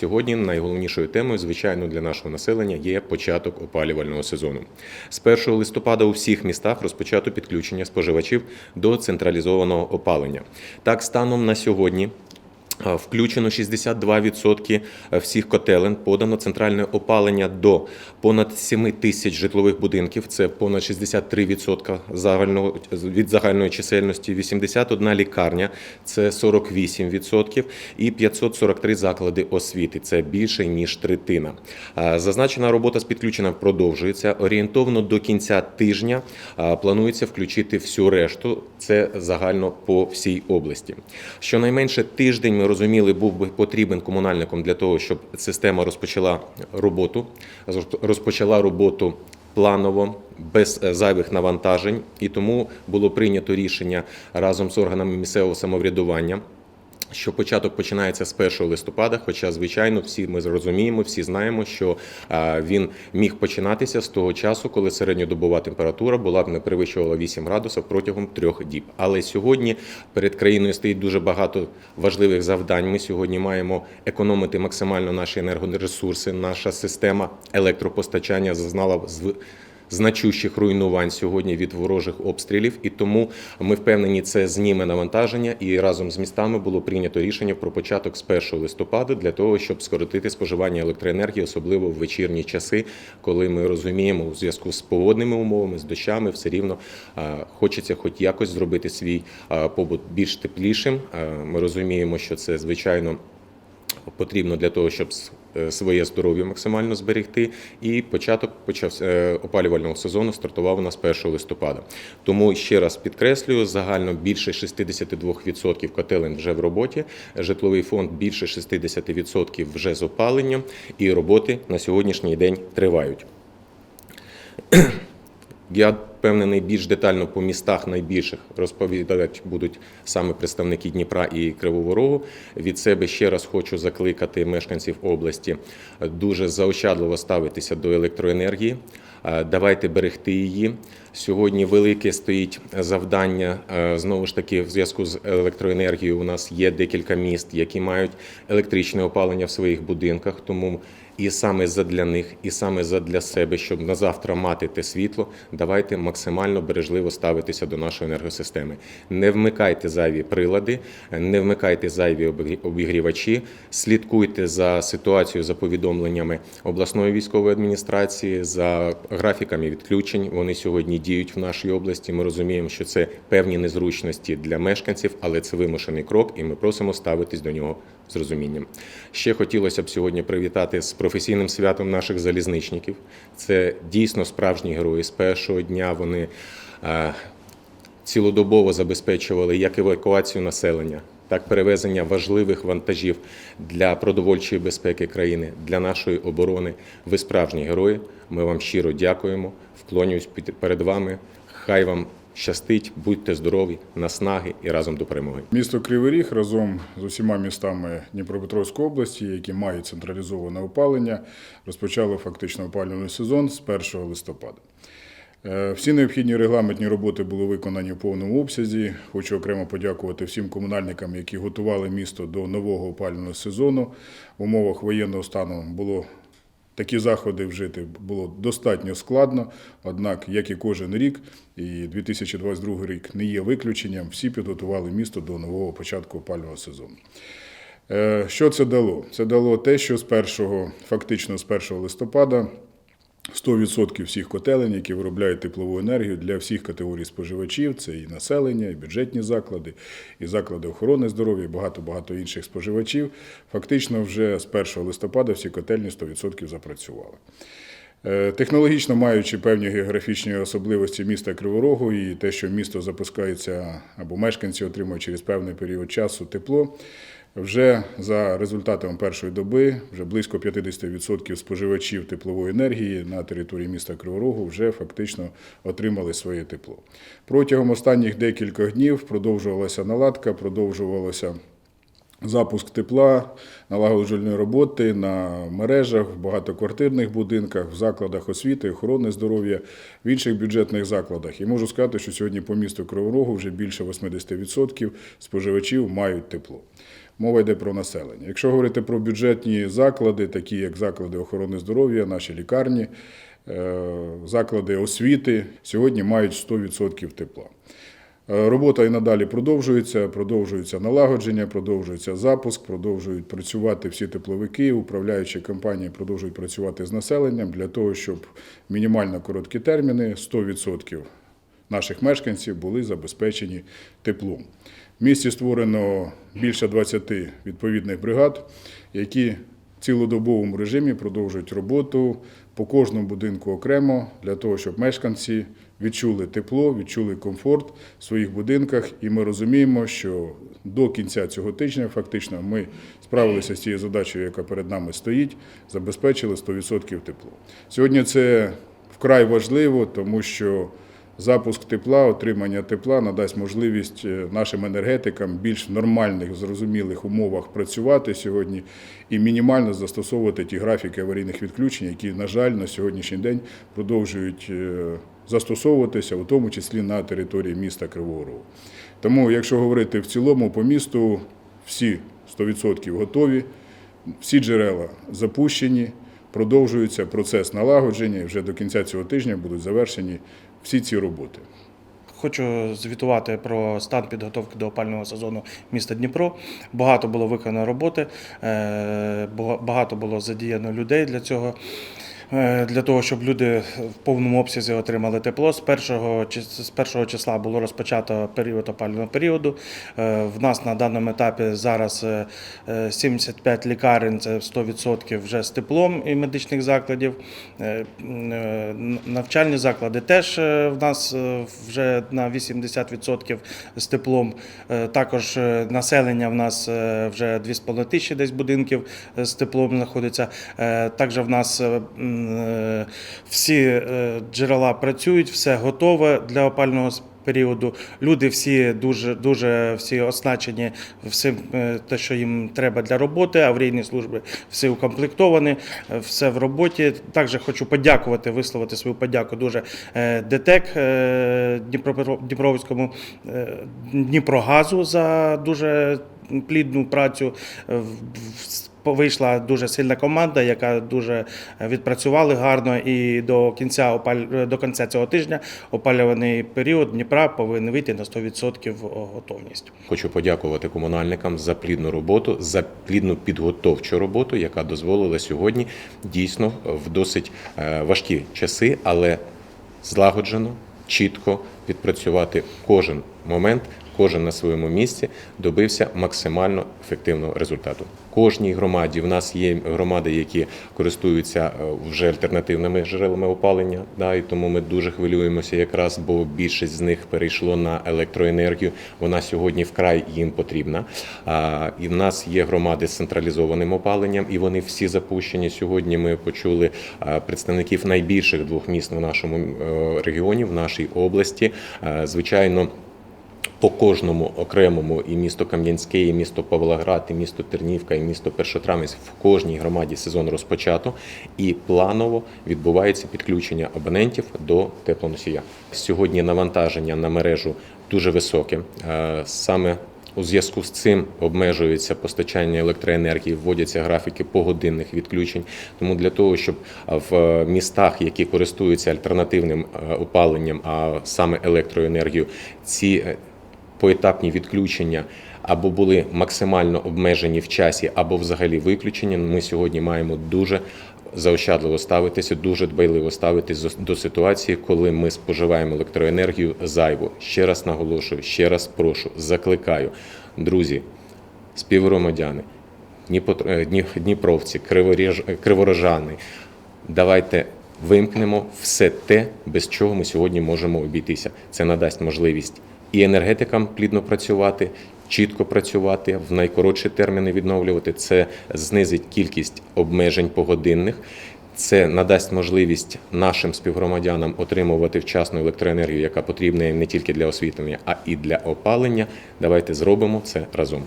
сьогодні найголовнішою темою, звичайно, для нашого населення є початок опалювального сезону. З 1 листопада у всіх містах розпочато підключення споживачів до централізованого опалення. Так, станом на сьогодні. Включено 62% всіх котелень, подано центральне опалення до понад 7 тисяч житлових будинків. Це понад 63% загального від загальної чисельності, 81 лікарня, це 48%, і 543 заклади освіти. Це більше ніж третина. Зазначена робота з підключенням продовжується. Орієнтовно до кінця тижня планується включити всю решту. Це загально по всій області. Щонайменше тиждень ми розуміли, був би потрібен комунальникам для того, щоб система розпочала роботу, розпочала роботу. Планово без е, зайвих навантажень, і тому було прийнято рішення разом з органами місцевого самоврядування. Що початок починається з 1 листопада, хоча, звичайно, всі ми зрозуміємо, всі знаємо, що він міг починатися з того часу, коли середньодобова температура була б не перевищувала 8 градусів протягом трьох діб. Але сьогодні перед країною стоїть дуже багато важливих завдань. Ми сьогодні маємо економити максимально наші енергоресурси. Наша система електропостачання зазнала з значущих руйнувань сьогодні від ворожих обстрілів, і тому ми впевнені, це зніме навантаження. І разом з містами було прийнято рішення про початок з 1 листопада для того, щоб скоротити споживання електроенергії, особливо в вечірні часи, коли ми розуміємо у зв'язку з погодними умовами, з дощами, все рівно хочеться, хоч якось зробити свій побут більш теплішим. Ми розуміємо, що це звичайно потрібно для того, щоб е, своє здоров'я максимально зберегти. І початок почався е, опалювального сезону стартував у нас 1 листопада. Тому ще раз підкреслюю, загально більше 62% котелень вже в роботі. Житловий фонд більше 60% вже з опаленням, і роботи на сьогоднішній день тривають. Я впевнений, більш детально по містах найбільших розповідати будуть саме представники Дніпра і Кривого Рогу. Від себе ще раз хочу закликати мешканців області дуже заощадливо ставитися до електроенергії. Е, Давайте берегти її. Сьогодні велике стоїть завдання е, знову ж таки в зв'язку з електроенергією. У нас є декілька міст, які мають електричне опалення в своїх будинках. Тому і саме задля них, і саме задля себе, щоб на завтра мати те світло, давайте максимально бережливо ставитися до нашої енергосистеми. Не вмикайте зайві прилади, не вмикайте зайві обігрі- обігрівачі, слідкуйте за ситуацією, за повідомленнями обласної військової адміністрації, за графіками відключень. Вони сьогодні діють в нашій області. Ми розуміємо, що це певні незручності для мешканців, але це вимушений крок, і ми просимо ставитись до нього з розумінням. Ще хотілося б сьогодні привітати з професійним святом наших залізничників. Це дійсно справжні герої. З першого дня вони е, цілодобово забезпечували як евакуацію населення, так перевезення важливих вантажів для продовольчої безпеки країни, для нашої оборони. Ви справжні герої. Ми вам щиро дякуємо. Вклонююсь перед вами. Хай вам щастить, будьте здорові, наснаги і разом до перемоги. Місто Кривий Ріг разом з усіма містами Дніпропетровської області, які мають централізоване опалення, розпочало фактично опалювальний сезон з 1 листопада. Е, Всі необхідні регламентні роботи були виконані в повному обсязі. Хочу окремо подякувати всім комунальникам, які готували місто до нового опалювального сезону. В умовах воєнного стану було Такі заходи вжити було достатньо складно, однак, як і кожен рік, і 2022 рік не є виключенням, всі підготували місто до нового початку опального сезону. Е, Що це дало? Це дало те, що з 1, фактично з 1 листопада 100% всіх котелень, які виробляють теплову енергію для всіх категорій споживачів, це і населення, і бюджетні заклади, і заклади охорони здоров'я, і багато-багато інших споживачів. Фактично вже з 1 листопада всі котельні 100% запрацювали. Е, Технологічно маючи певні географічні особливості міста Криворогу і те, що місто запускається або мешканці отримують через певний період часу тепло, вже за результатами першої доби вже близько 50% споживачів теплової енергії на території міста Криворогу вже фактично отримали своє тепло. Протягом останніх декількох днів продовжувалася наладка, продовжувалося запуск тепла, налагоджувальної роботи на мережах, в багатоквартирних будинках, в закладах освіти, охорони здоров'я, в інших бюджетних закладах. І можу сказати, що сьогодні по місту Криворогу вже більше 80% споживачів мають тепло. Мова йде про населення. Якщо говорити про бюджетні заклади, такі як заклади охорони здоров'я, наші лікарні, е, заклади освіти, сьогодні мають 100% тепла. Е, Робота і надалі продовжується, продовжується налагодження, продовжується запуск, продовжують працювати всі тепловики, управляючі компанії продовжують працювати з населенням для того, щоб мінімально короткі терміни 100% наших мешканців були забезпечені теплом. В місті створено більше 20 відповідних бригад, які цілодобовому режимі продовжують роботу по кожному будинку окремо для того, щоб мешканці відчули тепло, відчули комфорт в своїх будинках. І ми розуміємо, що до кінця цього тижня фактично ми справилися з цією задачею, яка перед нами стоїть, забезпечили 100% тепло. Сьогодні це вкрай важливо, тому що Запуск тепла, отримання тепла надасть можливість е, нашим енергетикам більш нормальних, зрозумілих умовах працювати сьогодні і мінімально застосовувати ті графіки аварійних відключень, які, на жаль, на сьогоднішній день продовжують е, застосовуватися, у тому числі на території міста Кривого Рогу. Тому, якщо говорити в цілому по місту, всі 100% готові, всі джерела запущені, продовжується процес налагодження, і вже до кінця цього тижня будуть завершені всі ці роботи. Хочу звітувати про стан підготовки до опального сезону міста Дніпро. Багато було виконано роботи, е, багато було задіяно людей для цього. Е, Для того, щоб люди в повному обсязі отримали тепло. З першого, з першого числа було розпочато період опалювального періоду. Е, В нас на даному етапі зараз е, е, 75 лікарень, це 100% вже з теплом і медичних закладів. Навчальні заклади теж в нас вже на 80% з теплом. Також населення в нас вже 2,5 тисячі десь будинків з теплом знаходиться. Також в нас всі е, джерела працюють, все готове для опального періоду. Люди всі дуже дуже всі оснащені всім е, те, що їм треба для роботи. Аварійні служби всі укомплектовані, е, все в роботі. Також хочу подякувати, висловити свою подяку дуже е, ДТЕК е, Дніпровському е, Дніпрогазу за дуже плідну працю. Е, Вийшла дуже сильна команда, яка дуже відпрацювали гарно. І до кінця опаль... до кінця цього тижня опалюваний період Дніпра повинен вийти на 100% готовність. Хочу подякувати комунальникам за плідну роботу, за плідну підготовчу роботу, яка дозволила сьогодні дійсно в досить е, важкі часи, але злагоджено, чітко відпрацювати кожен момент, кожен на своєму місці добився максимально ефективного результату. Кожній громаді в нас є громади, які користуються е, вже альтернативними джерелами опалення. Да, і тому ми дуже хвилюємося, якраз бо більшість з них перейшло на електроенергію. Вона сьогодні вкрай їм потрібна. А, і в нас є громади з централізованим опаленням, і вони всі запущені. Сьогодні ми почули представників найбільших двох міст в нашому е, регіоні, в нашій області. Звичайно. По кожному окремому і місто Кам'янське, і місто Павлоград, і місто Тернівка, і місто Першотравенськ в кожній громаді сезон розпочато і планово відбувається підключення абонентів до теплоносія. Сьогодні навантаження на мережу дуже високе. Саме у зв'язку з цим обмежується постачання електроенергії, вводяться графіки погодинних відключень. Тому для того, щоб в містах, які користуються альтернативним е, опаленням, а саме електроенергію, ці е, поетапні відключення або були максимально обмежені в часі, або взагалі виключені. Ми сьогодні маємо дуже заощадливо ставитися, дуже дбайливо ставитися до ситуації, коли ми споживаємо електроенергію зайву. Ще раз наголошую, ще раз прошу, закликаю, друзі, співгромадяни, е, Дні- Дніпровці, Криворожани. Давайте вимкнемо все те, без чого ми сьогодні можемо обійтися. Це надасть можливість і енергетикам плідно працювати, чітко працювати, в найкоротші терміни відновлювати. Це знизить кількість обмежень погодинних. Це надасть можливість нашим співгромадянам отримувати вчасну електроенергію, яка потрібна їм не тільки для освітлення, а і для опалення. Давайте зробимо це разом.